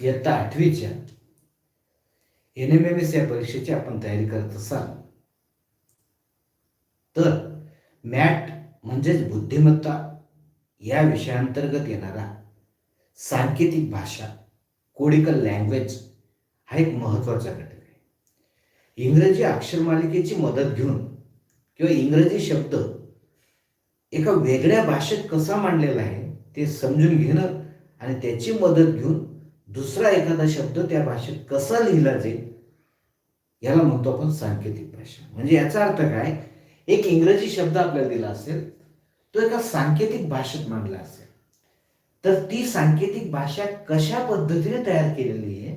इयत्ता आठवीच्या. N M M S या परीक्षेची आपण तयारी करत असाल. तर मॅट म्हणजेच बुद्धिमत्ता या विषयांतर्गत येणारा सांकेतिक भाषा कोडिकल लँग्वेज हा एक महत्त्वाचा घटक आहे. इंग्रजी अक्षरमालिकेची मदत घेऊन किंवा इंग्रजी शब्द एका वेगळ्या भाषेत कसा मांडलेला आहे ते समजून घेणं आणि त्याची मदत घेऊन दुसरा एखादा शब्द त्या भाषेत कसा लिहिला जाईल याला म्हणतो आपण सांकेतिक भाषा. म्हणजे याचा अर्थ काय एक इंग्रजी शब्द आपल्याला दिला असेल तो एका सांकेतिक भाषेत मांडला असेल. तर ती सांकेतिक भाषा कशा पद्धतीने तयार केलेली आहे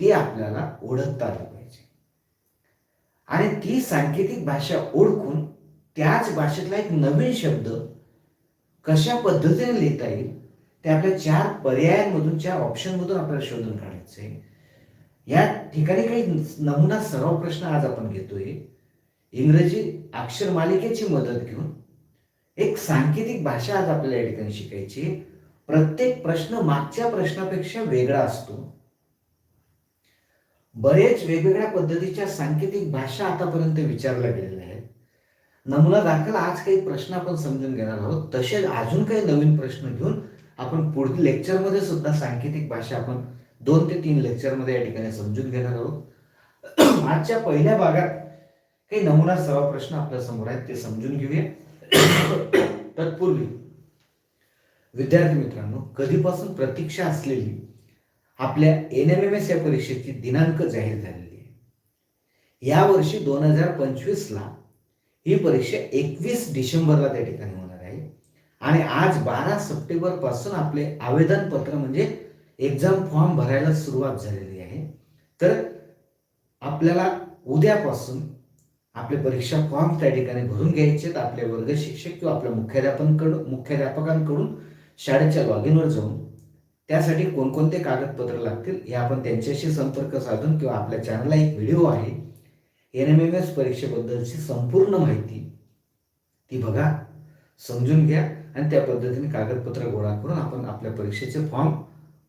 ती आपल्याला ओळखता आली पाहिजे. आणि ती सांकेतिक भाषा ओळखून त्याच भाषेतला एक नवीन शब्द कशा पद्धतीने लिहिता येईल ते आपल्या चार पर्यायांमधून चार ऑप्शनमधून आपल्याला शोधून काढायचं आहे या ठिकाणी काही नमुना सराव प्रश्न आज आपण घेतोय. इंग्रजी अक्षर मालिकेची मदत घेऊन एक सांकेतिक भाषा आज आपल्याला या ठिकाणी शिकायची प्रत्येक प्रश्न मागच्या प्रश्नापेक्षा वेगळा असतो. बरेच वेगवेगळ्या पद्धतीच्या सांकेतिक भाषा आतापर्यंत विचारल्या गेलेल्या आहेत. नमुना दाखल आज काही प्रश्न आपण समजून घेणार आहोत. तसेच अजून काही नवीन प्रश्न घेऊन आपण पुढील लेक्चरमध्ये सुद्धा सांकेतिक भाषा आपण दोन ते तीन लेक्चरमध्ये या ठिकाणी समजून घेणार आहोत. आजच्या पहिल्या भागात काही नमुना सराव प्रश्न आपल्यासमोर आहेत ते समजून घेऊया. तत्पूर्वी विद्यार्थी मित्रांनो कधीपासून प्रतीक्षा असलेली आपल्या एन एम एम एस या परीक्षेची दिनांक जाहीर झालेली आहे. या वर्षी दोन हजार पंचवीसला ही परीक्षा एकवीस डिसेंबरला त्या ठिकाणी होणार आणि आज बारा सप्टेंबरपासून आपले आवेदन पत्र म्हणजे एक्झाम फॉर्म भरायला सुरुवात झालेली आहे. तर आपल्याला उद्यापासून आपले परीक्षा फॉर्म त्या ठिकाणी भरून घ्यायचे आपले वर्ग शिक्षक किंवा आपल्या मुख्याध्यापकांकडून मुख्याध्यापकांकडून शाळेच्या लॉग इनवर जाऊन त्यासाठी कोणकोणते कागदपत्र लागतील हे आपण त्यांच्याशी संपर्क साधून किंवा आपल्या चॅनलला एक व्हिडिओ आहे. एन एम एम एस परीक्षेबद्दलची संपूर्ण माहिती ती बघा समजून घ्या. आणि त्या पद्धतीने कागदपत्र गोळा करून आपण आपल्या परीक्षेचे फॉर्म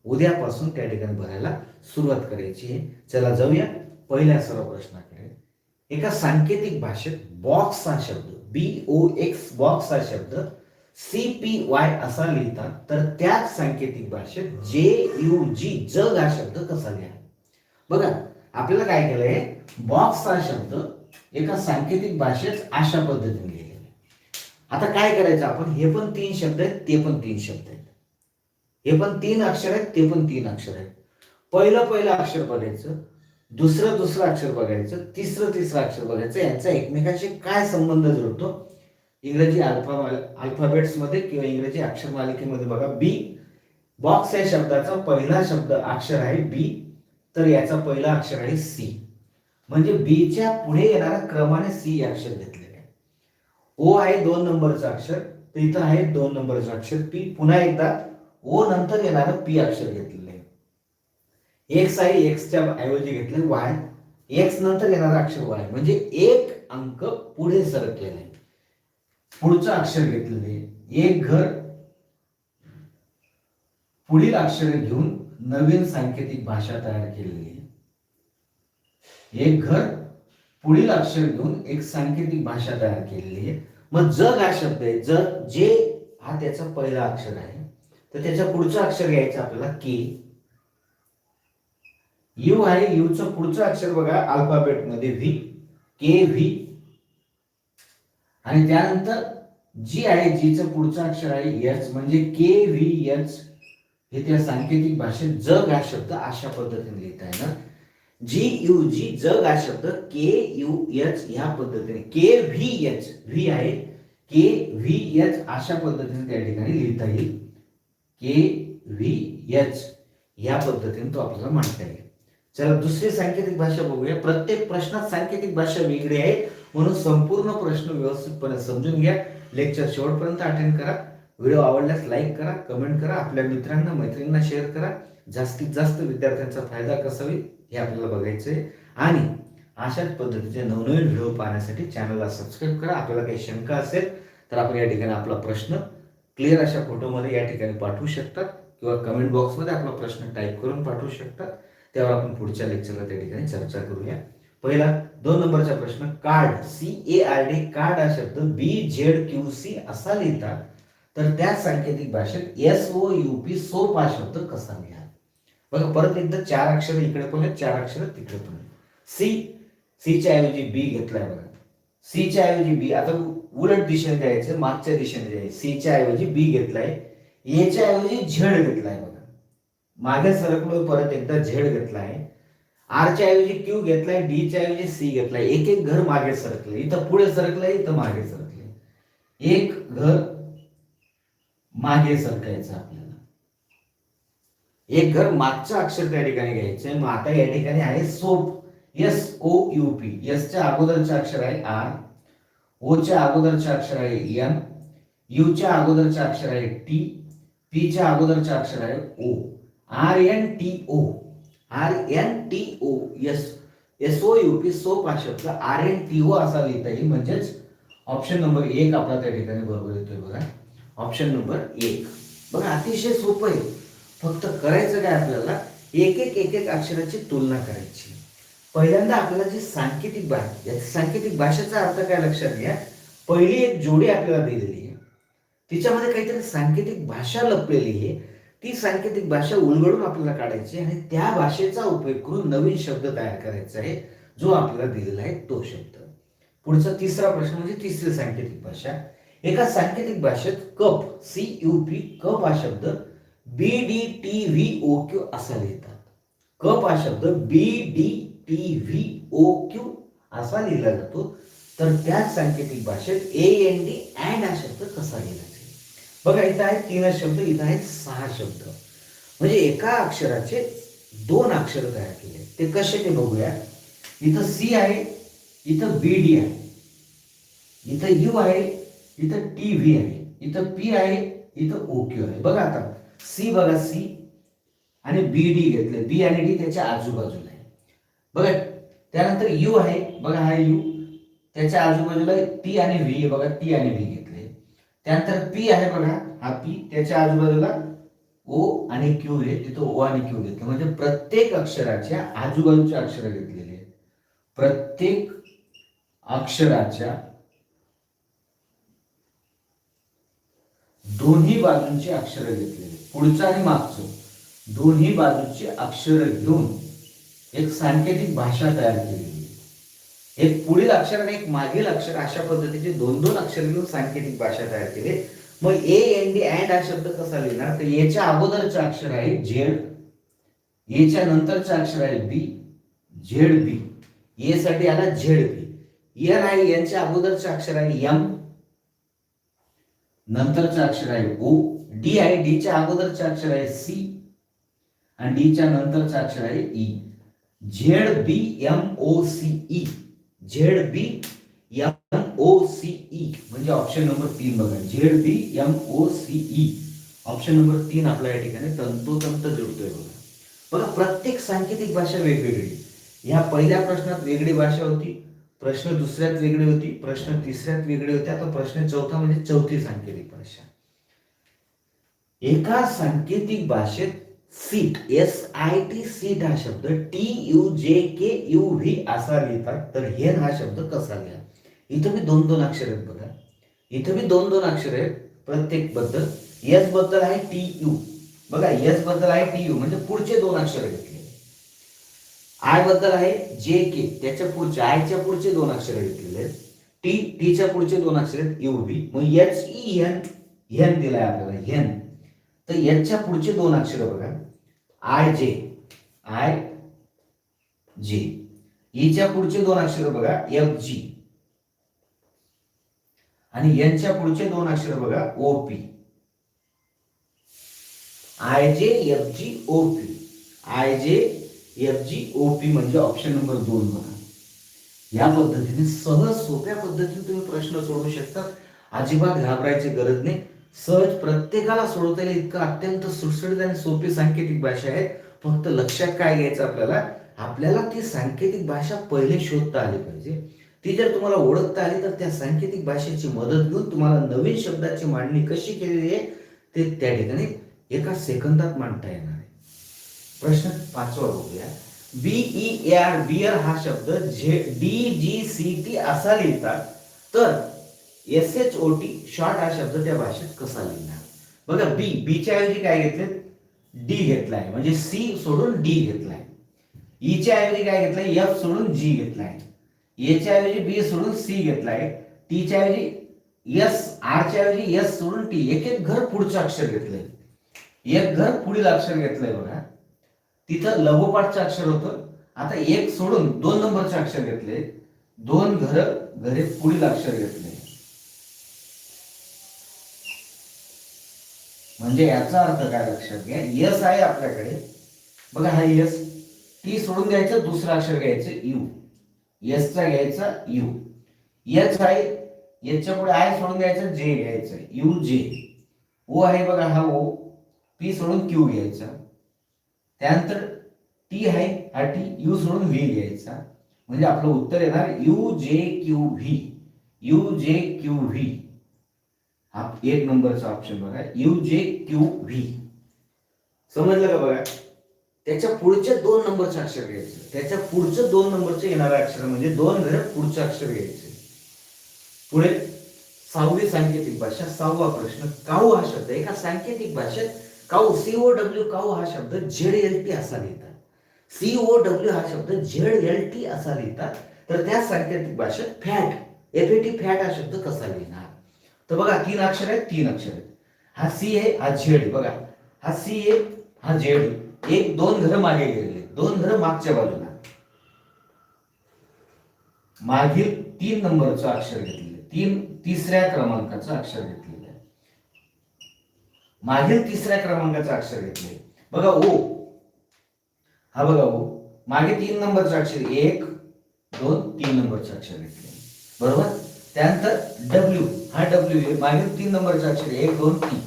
उद्यापासून त्या ठिकाणी भरायला सुरुवात करायची आहे. चला जाऊया. पहिल्या सर्व प्रश्नाकडे एका सांकेतिक भाषेत बॉक्स हा शब्द बी ओ एक्स बॉक्स हा शब्द सी पी वाय असा लिहितात तर त्याच सांकेतिक भाषेत जे यू जी जग हा शब्द कसा लिहा बघा आपल्याला काय केलंय? बॉक्स हा शब्द एका सांकेतिक भाषेत अशा पद्धतीने लिहिला आता काय करायचं? आपण हे पण तीन शब्द आहेत ते पण तीन शब्द आहेत. हे पण तीन अक्षर आहेत ते पण तीन अक्षर आहेत. पहिलं पहिलं अक्षर बघायचं दुसरं दुसरं अक्षर बघायचं तिसरं तिसरं अक्षर बघायचं यांचा एकमेकांशी काय संबंध जोडतो? इंग्रजी अल्फा अल्फाबेट्समध्ये किंवा इंग्रजी अक्षर मालिकेमध्ये बघा बी बॉक्स या शब्दाचा पहिला शब्द अक्षर आहे बी तर याचा पहिला अक्षर आहे सी म्हणजे बीच्या पुढे येणाऱ्या क्रमाने सी अक्षर घेतलेले ओ आहे दोन नंबरचं अक्षर तर इथं आहे दोन नंबरचं अक्षर पी पुन्हा एकदा ओ नंतर येणारं पी अक्षर घेतलेलं आहे. एक्स आहे एक्सच्या ऐवजी घेतले वाय एक्स नंतर येणारं अक्षर वाय म्हणजे एक अंक पुढे सरकलेला आहे. पुढचं अक्षर घेतलेले एक घर पुढील अक्षर घेऊन नवीन सांकेतिक भाषा तयार केलेली आहे. एक घर पुढील अक्षर घेऊन एक सांकेतिक भाषा तयार केलेली आहे. मग जग हा शब्द आहे. जग जे हा त्याचा पहिला अक्षर आहे. तर त्याच्या पुढचं अक्षर घ्यायचं आपल्याला के. यू आहे यूचं पुढचं अक्षर बघा अल्फाबेटमध्ये व्ही के व्ही आणि त्यानंतर जी आहे जीचं पुढचं अक्षर आहे एच म्हणजे के व्ही एच हे त्या सांकेतिक भाषेत जग हा शब्द अशा पद्धतीने लिहिता येणार. जी यू जी जग हा शब्द के यू एच ह्या पद्धतीने के व्ही एच व्ही आहे. के व्ही एच अशा पद्धतीने त्या ठिकाणी लिहिता येईल. के व्ही एच या पद्धतीने तो आपल्याला मांडता येईल. चला दुसरी सांकेतिक भाषा बघूया. प्रत्येक प्रश्नात सांकेतिक भाषा वेगळी आहे. म्हणून संपूर्ण प्रश्न व्यवस्थितपणे समजून घ्या. लेक्चर शेवटपर्यंत अटेंड करा. व्हिडिओ आवडल्यास लाईक करा कमेंट करा. आपल्या मित्रांना मैत्रिणींना शेअर करा. जास्तीत जास्त विद्यार्थ्यांचा फायदा कसा होईल हे आपल्याला बघायचं आहे आणि अशाच पद्धतीचे नवनवीन व्हिडिओ पाहण्यासाठी चॅनलला सबस्क्राईब करा. आपल्याला काही शंका असेल तर आपण या ठिकाणी आपला प्रश्न क्लिअर अशा फोटोमध्ये या ठिकाणी पाठवू शकतात किंवा कमेंट बॉक्समध्ये आपला प्रश्न टाईप करून पाठवू शकतात. त्यावर आपण पुढच्या लेक्चरला त्या ठिकाणी चर्चा करूया. पहिला दोन नंबरचा प्रश्न card C A R D card हा शब्द बी झेड क्यू सी असा लिहितात. तर त्या सांकेतिक भाषेत S O U P soap हा शब्द कसा लिहा बघा परत एकदा चार अक्षर इकडे पण आहेत चार अक्षर तिकडे पण आहेत. सी सीच्या ऐवजी बी घेतलाय बघा. सीच्या ऐवजी बी आता उलट दिशेने द्यायचं मागच्या दिशेने द्यायचं सीच्या ऐवजी बी घेतलाय एच्या ऐवजी झेड घेतलाय बघा. मागे सरकलो परत एकदा झेड घेतलाय. आरच्या ऐवजी क्यू घेतलाय डीच्या ऐवजी सी घेतलाय. एक एक घर मागे सरकले. इथं पुढे सरकलंय इथं मागे सरकले एक घर मागे सरकायचं आपल्याला. एक घर मागचं अक्षर त्या ठिकाणी घ्यायचंय. मग आता या ठिकाणी आहे soup. S O U P एसच्या अगोदरचे अक्षर आहे आर ओच्या अगोदरचे अक्षर आहे एम यूच्या अगोदरचे अक्षर आहे टी पीच्या अगोदरचे अक्षर आहे O R N T O R N T O S S O U P soup हा शब्द आर एन टी ओ असा लिहिता येईल. म्हणजेच ऑप्शन नंबर एक आपला त्या ठिकाणी बरोबर येतोय बघा. ऑप्शन नंबर एक. बघा अतिशय सोपं आहे. फक्त करायचं काय आपल्याला? एक एक एक एक अक्षराची तुलना करायची. पहिल्यांदा आपल्याला जी सांकेतिक भाषा सांकेतिक भाषेचा अर्थ काय लक्षात घ्या? पहिली एक जोडी आपल्याला दिलेली आहे. तिच्यामध्ये काहीतरी सांकेतिक भाषा लपलेली आहे. ती सांकेतिक भाषा उलगडून आपल्याला काढायची आणि त्या भाषेचा उपयोग करून नवीन शब्द तयार करायचा आहे जो आपल्याला दिलेला आहे तो शब्द. पुढचा तिसरा प्रश्न म्हणजे तिसरी सांकेतिक भाषा. एका सांकेतिक भाषेत cup C U P cup हा शब्द B D T V O Q असा लिहितात. कप हा शब्द B D T V O Q असा लिहिला जातो. तर त्याच सांकेतिक भाषेत ए एन डी अँड हा शब्द कसा लिहिला जाईल? बघा इथं आहे तीन शब्द इथं आहेत सहा शब्द. म्हणजे एका अक्षराचे दोन अक्षर तयार केले. ते कसे ते बघूया. इथं सी आहे इथं बी डी आहे. इथं यू आहे इथं टी व्ही आहे. इथं पी आहे इथं ओ क्यू आहे. बघा आता. सी बघा सी आणि बी डी घेतलं. बी आणि डी त्याच्या आजूबाजूला आहे. बघा त्यानंतर यू आहे. बघा हा यू त्याच्या आजूबाजूला टी आणि व्ही बघा टी आणि व्ही घेतले. त्यानंतर पी आहे बघा हा पी त्याच्या आजूबाजूला ओ आणि क्यू आहे. तिथं ओ आणि क्यू घेतलं. म्हणजे प्रत्येक अक्षराच्या आजूबाजूचे अक्षर घेतलेले आहेत. प्रत्येक अक्षराच्या दोन्ही बाजूंची अक्षर घेतलेली पुढचं आणि मागचं. दोन्ही बाजूची अक्षर घेऊन एक सांकेतिक भाषा तयार केलेली. एक पुढील अक्षर आणि एक मागील अक्षर अशा पद्धतीचे दोन दोन अक्षर घेऊन सांकेतिक भाषा तयार केली. मग ए एन डी अँड हा शब्द कसा लिहिणार? तर याच्या अगोदरचं अक्षर आहे झेड. एच्या नंतरचं अक्षर आहे बी झेड बी ए साठी आला झेड बी एन e आहे यांच्या अगोदरचं अक्षर आहे एम नंतरचं अक्षर आहे ओ डी आहे डीच्या अगोदरचे अक्षर आहे सी आणि डीच्या नंतरचे अक्षर आहे E Z B M O C E Z B M O C E म्हणजे ऑप्शन नंबर तीन बघा. Z B M O C E option number तीन आपल्या या ठिकाणी तंतोतंत जुळतोय बघा. बघा प्रत्येक सांकेतिक भाषा वेगवेगळी. ह्या पहिल्या प्रश्नात वेगळी भाषा होती प्रश्न दुसऱ्यात वेगळी होती प्रश्न तिसऱ्यात वेगळी होती आता प्रश्न चौथा म्हणजे चौथी सांकेतिक भाषा. एका सांकेतिक भाषेत seat S I T seat हा शब्द टी यू जे के यू व्ही असा लिहितात. तर हेन हा शब्द कसा लिहा? इथं मी दोन दोन अक्षर आहेत बघा. इथं मी दोन दोन अक्षर आहेत प्रत्येकबद्दल. एसबद्दल आहे टी यू बघा एसबद्दल आहे टी यू म्हणजे पुढचे दोन अक्षर घेतले आयबद्दल आहे जे के त्याच्या पुढचे आयच्या पुढचे दोन अक्षर घेतलेले आहेत. टी टीच्या पुढचे दोन अक्षर आहेत यू व्ही मग एच ई एन एन दिलाय आपल्याला एन तर याच्या पुढचे दोन अक्षर बघा. आय जे आय जे याच्या पुढचे दोन अक्षर बघा. एफ जी आणि यांच्या पुढचे दोन अक्षर बघा. O P I J F G O P I J F G O P म्हणजे ऑप्शन नंबर दोन बघा. या पद्धतीने सहज सोप्या पद्धतीने तुम्ही प्रश्न सोडवू शकता. अजिबात घाबरायची गरज नाही. सहज प्रत्येकाला सोडवता येईल इतकं अत्यंत सुटसुटीत आणि सोपी सांकेतिक भाषा आहे. फक्त लक्षात काय घ्यायचं आपल्याला? आपल्याला ती सांकेतिक भाषा पहिले शोधता आली पाहिजे. ती जर तुम्हाला ओळखता आली तर त्या सांकेतिक भाषेची मदत घेऊन तुम्हाला नवीन शब्दाची मांडणी कशी केलेली आहे ते त्या ठिकाणी एका सेकंदात मांडता येणार आहे. प्रश्न पाचवा बघूया. बीई आर बियर हा शब्द झे डी जी सी टी असा लिहितात. तर S H O T short हा शब्द त्या भाषेत कसा लिहिणार? बघा बी बीच्या ऐवजी काय घेतले डी घेतलाय. म्हणजे सी सोडून डी घेतलाय. E ईच्या ऐवजी काय घेतलाय? एफ सोडून जी घेतलाय. एच्या ऐवजी बी सोडून सी घेतलाय. टीच्या ऐवजी एस आरच्या ऐवजी एस सोडून टी एक एक घर पुढचं अक्षर घेतलंय. एक घर पुढील अक्षर घेतलंय बघा. तिथं लघुपाठचं अक्षर होतं. आता एक सोडून दोन नंबरचं अक्षर घेतले दोन घर घरे पुढील अक्षर घेतले म्हणजे याचा अर्थ काय लक्षात घ्या यस आहे आपल्याकडे. बघा हा यस टी सोडून द्यायचं दुसरं अक्षर घ्यायचं यू. यसचा घ्यायचा यू. यच आहे याच्यापुढे आय सोडून द्यायचं जे घ्यायचं यू जे. ओ आहे बघा हा ओ पी सोडून क्यू घ्यायचा. त्यानंतर टी आहे हा टी यू सोडून व्ही घ्यायचा. म्हणजे आपलं उत्तर येणार U J Q V. U J Q V. हा एक नंबरचा ऑप्शन बघा. यू जे क्यू व्ही समजलं का बघा? त्याच्या पुढच्या दोन नंबरचं अक्षर घ्यायचं. त्याच्या पुढचं दोन नंबरचं येणारं अक्षर म्हणजे दोन घर पुढचं अक्षर घ्यायचं. पुढे सहावी सांकेतिक भाषा सहावा प्रश्न काऊ हा शब्द. एका सांकेतिक भाषेत काऊ सीओ डब्ल्यू काऊ हा शब्द झेड एल टी असा लिहितात. सीओ डब्ल्यू हा शब्द झेड एल टी असा लिहितात. तर त्या सांकेतिक भाषेत फॅट एफ टी फॅट हा शब्द कसा लिहिणार? तर बघा तीन अक्षर आहेत तीन अक्षर आहेत. हा सी आहे हा झेड बघा हा सी आहे हा झेड एक दोन घर मागे गेलेले. दोन घर मागच्या बाजूला. मागील तीन नंबरचं अक्षर घेतलेलं तीन तिसऱ्या क्रमांकाचं अक्षर घेतलेलं आहे. मागील तिसऱ्या क्रमांकाचं अक्षर घेतले बघा ओ. हा बघा ओ. मागे तीन नंबरचं अक्षर एक दोन तीन नंबरचं अक्षर घेतले बरोबर? त्यानंतर डब्ल्यू हा डब्ल्यू आहे मागील तीन नंबरचं अक्षर एक दोन टी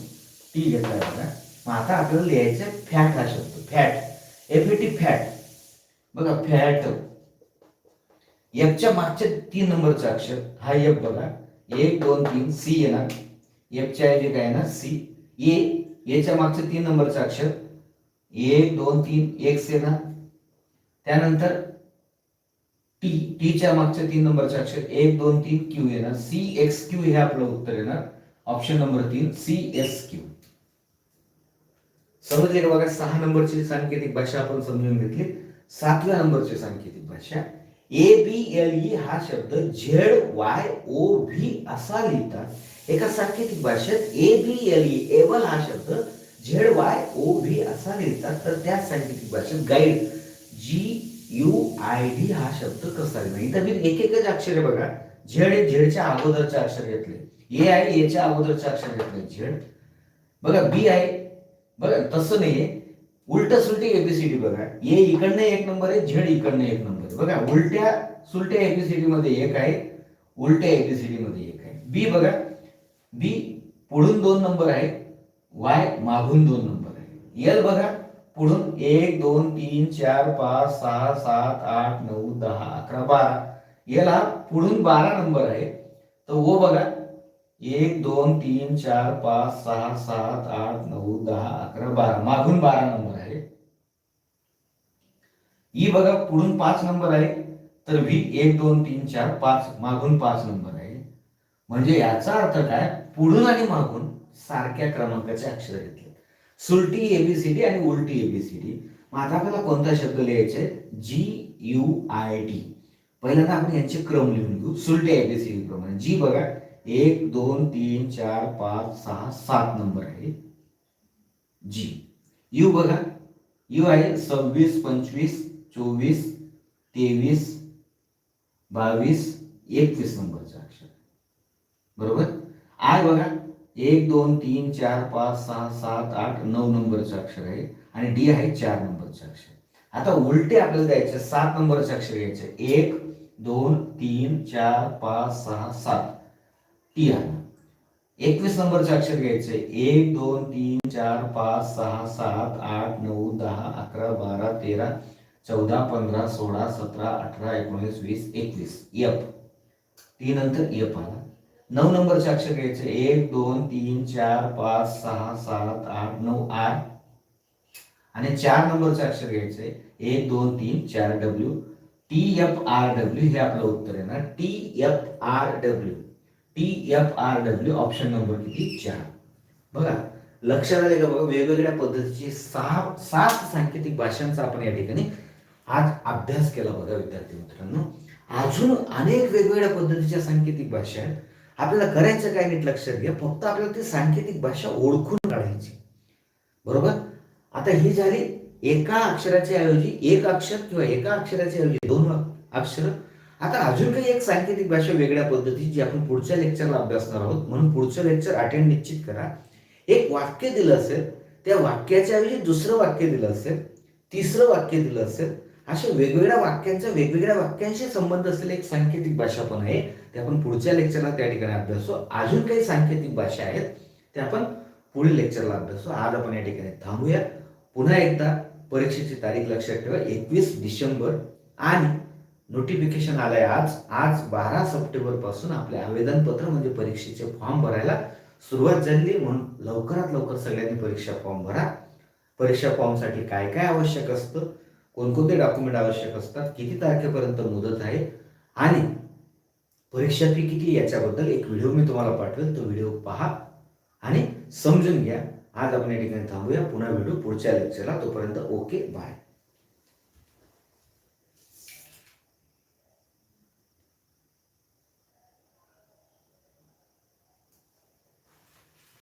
टी घेतला ना? मग आता आपल्याला लिहायचं फॅट हा शब्द. फॅट एफ टी फॅट बघा फॅट एफच्या मागच्या तीन नंबरचं अक्षर हा एफ बघा. एक दोन तीन. सी येणार. एफच्या ऐवजी काय ना सी ए याच्या मागचं तीन नंबरचं अक्षर. एक दोन तीन. एक्स येणार. त्यानंतर टी टीच्या मागच्या तीन नंबरचे अक्षर एक दोन तीन क्यू येणार. सी एक्स क्यू हे आपलं उत्तर येणार. ऑप्शन नंबर तीन सी एस क्यू समजले का बघा? सहा नंबरची सांकेतिक भाषा आपण समजून घेतली. सातव्या नंबरची सांकेतिक भाषा. ए बी एल ई हा शब्द झेड वाय ओ व्ही असा लिहितात. एका सांकेतिक भाषेत A B L E able हा शब्द झेड वाय ओ व्ही असा लिहितात. तर त्या सांकेतिक भाषेत guide G U I D हा शब्द कसा नाही इथं मी एक एकच अक्षर आहे बघा. झेड हे झेडच्या अगोदरचे अक्षर घेतले ए आहे एच्या अगोदरचे अक्षर घेतले झेड. बघा बी आहे बघा तसं नाहीये. उलट सुलटी एबीसीडी बघा. ए इकडनं एक नंबर आहे झेड इकडनं एक नंबर आहे. बघा उलट्या सुलट्या एबीसीडी मध्ये एक आहे उलट्या एबीसीडी मध्ये एक आहे. बी बघा. बी पुढून दोन नंबर आहे वाय मागून दोन नंबर आहे. एल बघा. पुढून एक दोन तीन चार पाच सहा सात आठ नऊ दहा अकरा बारा. याला पुढून बारा नंबर आहे तर ओ बघा. एक दोन तीन चार पाच सहा सात आठ नऊ दहा अकरा बारा. मागून बारा नंबर आहे. ई बघा पुढून पाच नंबर आहे. तर व्ही एक दोन तीन चार पाच. मागून पाच नंबर आहे. म्हणजे याचा अर्थ काय? पुढून आणि मागून सारख्या क्रमांकाचे अक्षर घेतले. सुलटी एबीसीडी आणि उलटी एबीसीडी मग आता आपल्याला कोणता शब्द लिहायचे जी यू आय डी पहिल्यांदा आपण यांचे क्रम लिहून घेऊ. सुलटी एबीसीडी प्रमाणे जी बघा एक दोन तीन चार पाच सहा सात नंबर आहे. जी यू बघा. यू आहे सव्वीस पंचवीस चोवीस तेवीस बावीस एकवीस नंबरचा अक्षर. बरोबर? आय बघा. एक दोन तीन चार पाच सहा सात आठ नऊ नंबरचं अक्षर आहे आणि डी आहे चार नंबरचं अक्षर. आता उलटे आपल्याला द्यायचे सात नंबरचं अक्षर घ्यायचे एक दोन तीन चार पाच सहा सात. टी आला एकवीस नंबरचे अक्षर घ्यायचे एक दोन तीन चार पाच सहा सात आठ नऊ दहा अकरा बारा तेरा चौदा पंधरा सोळा सतरा अठरा एकोणीस वीस एकवीस. एफ टी नंतर एफ आला. नऊ नंबरचे अक्षर घ्यायचे. एक दोन तीन चार पाच सहा सात आठ नऊ आर आणि चार नंबरचे अक्षर घ्यायचे. एक दोन तीन चार W. T F R W हे आपलं उत्तर आहे ना. T F R W T F R W option number किती? चार. बघा लक्षात आले का बघा वेगवेगळ्या पद्धतीची सहा सात सांकेतिक भाषांचा आपण या ठिकाणी आज अभ्यास केला बघा विद्यार्थी मित्रांनो. अजून अनेक वेगवेगळ्या पद्धतीच्या सांकेतिक भाषा आहेत. आपल्याला करायचं काय नीट लक्षात घ्या फक्त आपल्याला ती सांकेतिक भाषा ओळखून काढायची. बरोबर? आता ही झाली एका अक्षराच्या ऐवजी एक अक्षर किंवा एका अक्षराच्या ऐवजी दोन अक्षर. आता अजून काही एक सांकेतिक भाषा वेगळ्या पद्धती जी आपण पुढच्या लेक्चरला अभ्यासणार आहोत. म्हणून पुढचं लेक्चर अटेंड निश्चित करा. एक वाक्य दिलं असेल त्या वाक्याच्या ऐवजी दुसरं वाक्य दिलं असेल तिसरं वाक्य दिलं असेल अशा वेगवेगळ्या वाक्यांच्या वेगवेगळ्या वाक्यांशी संबंध असलेली एक सांकेतिक भाषा पण आहे. ते आपण पुढच्या लेक्चरला त्या ठिकाणी अभ्यासू अजून काही सांकेतिक भाषा आहेत ते आपण पुढील लेक्चरला अभ्यासू आज आपण या ठिकाणी थांबूया. पुन्हा एकदा परीक्षेची तारीख लक्षात ठेवा. एकवीस डिसेंबर आणि नोटिफिकेशन आलंय आज. आज बारा सप्टेंबरपासून आपले आवेदनपत्र म्हणजे परीक्षेचे फॉर्म भरायला सुरुवात झाली म्हणून लवकरात लवकर सगळ्यांनी परीक्षा फॉर्म भरा. परीक्षा फॉर्मसाठी काय काय आवश्यक असतं? कोणकोणते डॉक्युमेंट आवश्यक असतात? किती तारखेपर्यंत मुदत आहे? आणि परीक्षा फी किती याच्याबद्दल एक व्हिडिओ मी तुम्हाला पाठवेल. तो व्हिडिओ पहा आणि समजून घ्या. आज आपण या ठिकाणी थांबूया. पुन्हा व्हिडिओ पुढच्या लेक्चरला तोपर्यंत ओके बाय.